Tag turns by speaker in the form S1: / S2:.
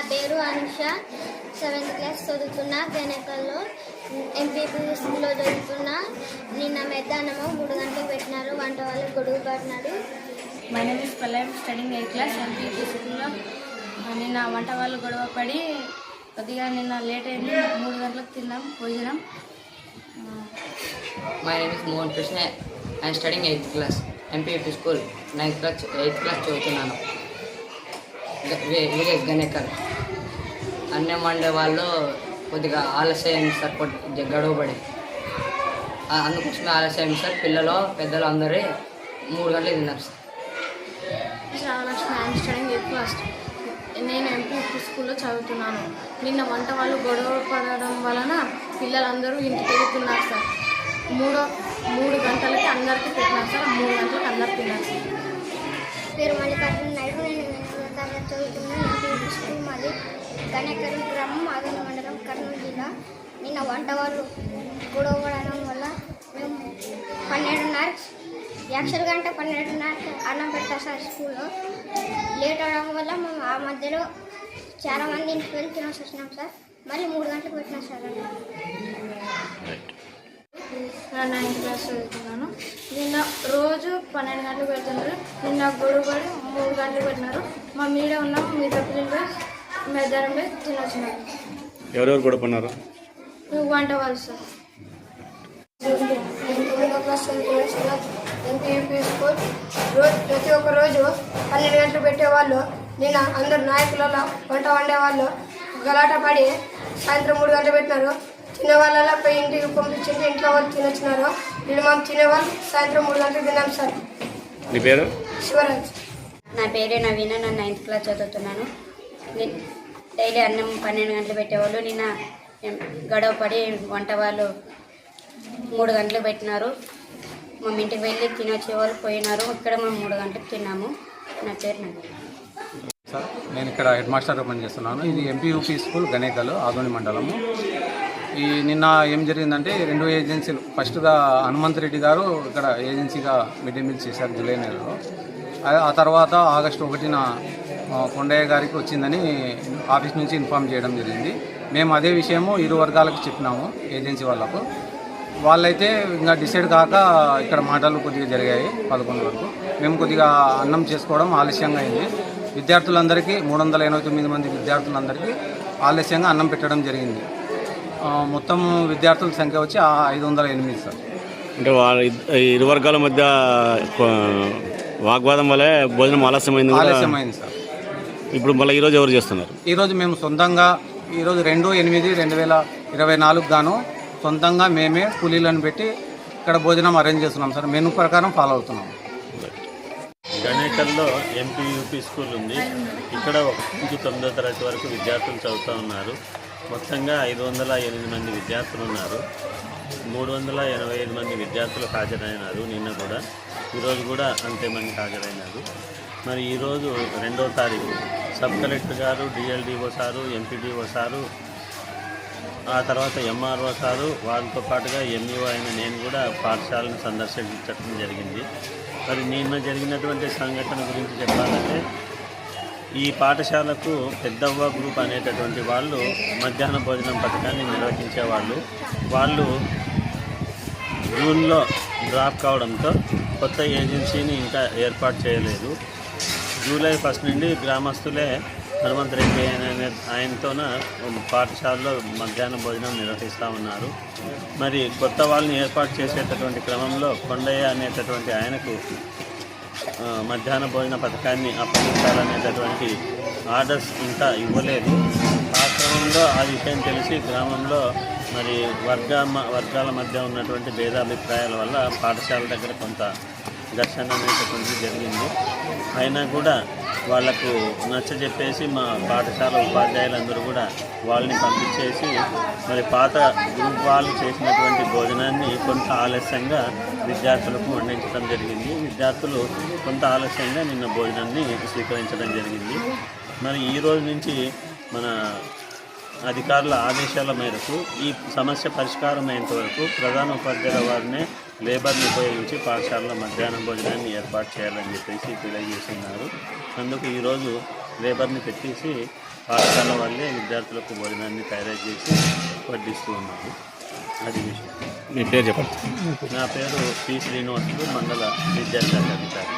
S1: నా పేరు Anusha. Seventh class చదువుతున్నా. గణకల్లో ఎంపీపీ స్కూల్లో చదువుతున్నా. నిన్న మధ్యాహ్నము మూడు గంటలకు పెట్టినారు. వంట వాళ్ళు గొడుగు పడినాడు
S2: my name is Palle studying eighth class MPP స్కూల్లో నిన్న వంట వాళ్ళు గొడవ పడి కొద్దిగా నిన్న లేట్ అయింది. మూడు గంటలకు తిన్నాం భోజనం.
S3: Name is Mohan Krishna. I am studying 8th class, MPP school, 9th class, 8th class చదువుతున్నాను. విలేజ్ గణేకల్. అన్నం వండే వాళ్ళు కొద్దిగా ఆలస్యం సార్ కొద్ది గడువుబడి అందుకోసమే ఆలస్యం సార్ పిల్లలు పెద్దలు అందరి మూడు గంటలకు తిన్నారు sir.
S2: Sravanalakshmi studying eighth class నేను ఎంపీపీ స్కూల్లో చదువుతున్నాను. నిన్న వంట వాళ్ళు గొడవ పడడం వలన పిల్లలందరూ ఇంటికి వెళ్తున్నారు సార్. మూడో మూడు గంటలకి అందరికీ పెట్టినారు సార్ మూడు గంటలకు అందరు తిన్నారు సార్.
S1: పేరు మల్లికార్జున నాయుడు నేను గణేకల్ గ్రామం ఆదోని మండలం కర్నూలు జిల్లా. నిన్న వంట వాళ్ళు గొడవ పడడం వల్ల మేము పన్నెండున్నర యాక్చువల్గా అంటే పన్నెండున్నరకి అన్నం పెట్టారు సార్ స్కూల్లో. లేట్ అవడం వల్ల మేము ఆ మధ్యలో చాలా మంది ఇంటికి వెళ్ళి తినేసి వచ్చినాం సార్. మళ్ళీ మూడు గంటలకు పెట్టినాం సార్ అన్నం.
S2: నైన్త్ క్లాస్ చదువుతున్నాను నిన్న రోజు పన్నెండు గంటలకు పెడుతున్నారు నిన్న గొడవ పడి మూడు గంటలకు పెట్టినారు. మా మీడే ఉన్నాం మిగతా పిల్లలు పోయి
S4: ఎవరెవరు కూడా పన్నారు
S2: నువ్వు వంట వాళ్ళు సార్.
S5: ఎంపీపీ స్కూల్ రోజు ప్రతి ఒక్క రోజు పన్నెండు గంటలు పెట్టేవాళ్ళు. నిన్న అందరు నాయకులలో వంట వండేవాళ్ళు. గలాట పడి సాయంత్రం మూడు గంటలు పెట్టినారు. తినే వాళ్ళ పోయి ఇంటికి పంపించింది ఇంట్లో వాళ్ళు తినొచ్చినారు. వీళ్ళు మేము తినేవాళ్ళు సాయంత్రం మూడు గంటలకు తిన్నాం సార్.
S4: నీ పేరు?
S5: శివరాజ్.
S6: నా పేరే నవీన నేను నైన్త్ క్లాస్ చదువుతున్నాను. డైలీ అన్నం పన్నెండు గంటలు పెట్టేవాళ్ళు. నిన్న గడవ పడి వంట వాళ్ళు మూడు గంటలు పెట్టినారు. మా ఇంటికి వెళ్ళి తినొచ్చేవాళ్ళు పోయినారు. ఇక్కడ మేము మూడు గంటలకు తిన్నాము. నా పేరు నవీన.
S7: సార్ నేను ఇక్కడ హెడ్ మాస్టర్గా పనిచేస్తున్నాను. ఇది ఎంపీయూపీ స్కూల్ గణేకలు ఆదోని మండలము. ఈ నిన్న ఏం జరిగిందంటే రెండు ఏజెన్సీలు. ఫస్ట్గా హనుమంత్ రెడ్డి గారు ఇక్కడ ఏజెన్సీగా మిడ్ డే మీల్ చేశారు జూలై నెలలో. ఆ- తర్వాత ఆగస్టు ఒకటిన కొండయ్య గారికి వచ్చిందని ఆఫీస్ నుంచి ఇన్ఫామ్ చేయడం జరిగింది. మేము అదే విషయము ఇరు వర్గాలకు చెప్పినాము ఏజెన్సీ వాళ్ళకు. వాళ్ళైతే ఇంకా డిసైడ్ కాక ఇక్కడ మాటలు కొద్దిగా జరిగాయి పదకొండు వరకు. మేము కొద్దిగా అన్నం చేసుకోవడం ఆలస్యంగా అయింది. విద్యార్థులందరికీ మూడు వందల ఎనభై తొమ్మిది మంది విద్యార్థులందరికీ ఆలస్యంగా అన్నం పెట్టడం జరిగింది. మొత్తం విద్యార్థుల సంఖ్య వచ్చి ఐదు వందల ఎనిమిది సార్.
S4: అంటే ఇరు వర్గాల మధ్య వాగ్వాదం వల్లే భోజనం ఆలస్యమైంది
S7: ఆలస్యమైంది సార్.
S4: ఇప్పుడు మళ్ళీ ఈరోజు ఎవరు చేస్తున్నారు?
S7: ఈరోజు మేము సొంతంగా ఈరోజు రెండు ఎనిమిది రెండు వేల ఇరవై నాలుగు గాను సొంతంగా మేమే కూలీలను పెట్టి ఇక్కడ భోజనం అరేంజ్ చేస్తున్నాం సార్. మెనూ ప్రకారం ఫాలో అవుతున్నాం.
S8: గణేకల్లో ఎంపీ యూపీ స్కూల్ ఉంది. ఇక్కడ ఒకటి నుంచి తొమ్మిదో తరగతి వరకు విద్యార్థులు చదువుతూ ఉన్నారు. మొత్తంగా ఐదు వందల ఎనిమిది మంది విద్యార్థులు ఉన్నారు. మూడు వందల ఎనభై ఐదు మంది విద్యార్థులు హాజరైనారు నిన్న కూడా. ఈరోజు కూడా అంతే మంది హాజరైనారు. మరి ఈరోజు రెండో తారీఖు. సబ్ కలెక్టర్ గారు డిఎల్డిఓ సారు ఎంపీడీఓ సారు ఆ తర్వాత ఎంఆర్ఓ సారు వాళ్ళతో పాటుగా ఎంఈఓ అయిన నేను కూడా పాఠశాలను సందర్శించడం జరిగింది. మరి నిన్న జరిగినటువంటి సంఘటన గురించి చెప్పాలంటే ఈ పాఠశాలకు పెద్దవ్వ గ్రూప్ అనేటటువంటి వాళ్ళు మధ్యాహ్న భోజనం పథకాన్ని నిర్వహించేవాళ్ళు. వాళ్ళు జూన్లో డ్రాప్ కావడంతో కొత్త ఏజెన్సీని ఇంకా ఏర్పాటు చేయలేదు. జూలై ఫస్ట్ నుండి గ్రామస్తులే హనుమంత్ రెడ్డి అనే ఆయనతోన పాఠశాలలో మధ్యాహ్న భోజనం నిర్వహిస్తూ ఉన్నారు. మరి కొత్త వాళ్ళని ఏర్పాటు చేసేటటువంటి క్రమంలో కొండయ్య అనేటటువంటి ఆయనకు మధ్యాహ్న భోజన పథకాన్ని అప్పగించాలనేటటువంటి ఆర్డర్స్ ఇంకా ఇవ్వలేదు. ఆ క్రమంలో ఆ విషయం తెలిసి గ్రామంలో మరి వర్గ వర్గాల మధ్య ఉన్నటువంటి భేదాభిప్రాయాల వల్ల పాఠశాల దగ్గర కొంత ఘర్షణ అనేటటువంటిది జరిగింది. అయినా కూడా వాళ్ళకు నచ్చజెప్పేసి మా పాఠశాల ఉపాధ్యాయులందరూ కూడా వాళ్ళని పంపించేసి మరి పాత గ్రూప్ వాళ్ళు చేసినటువంటి భోజనాన్ని కొంత ఆలస్యంగా విద్యార్థులకు వండించడం జరిగింది. విద్యార్థులు కొంత ఆలస్యంగా నిన్న భోజనాన్ని స్వీకరించడం జరిగింది. మరి ఈ రోజు నుంచి మన అధికారుల ఆదేశాల మేరకు ఈ సమస్య పరిష్కారమైనంత వరకు ప్రధాన ఉపాధ్యాయుల వారినే లేబర్ని ఉపయోగించి పాఠశాలలో మధ్యాహ్నం భోజనాన్ని ఏర్పాటు చేయాలని చెప్పేసి తెలియజేస్తున్నారు. అందుకు ఈరోజు లేబర్ని పెట్టేసి పాఠశాల వాళ్ళే విద్యార్థులకు భోజనాన్ని తయారు చేసి వడ్డిస్తూ ఉన్నారు. అది విషయం.
S4: మీ పేరు చెప్పండి.
S8: నా పేరు పి శ్రీనివాసులు మండల విద్యాశాఖ అధికారి.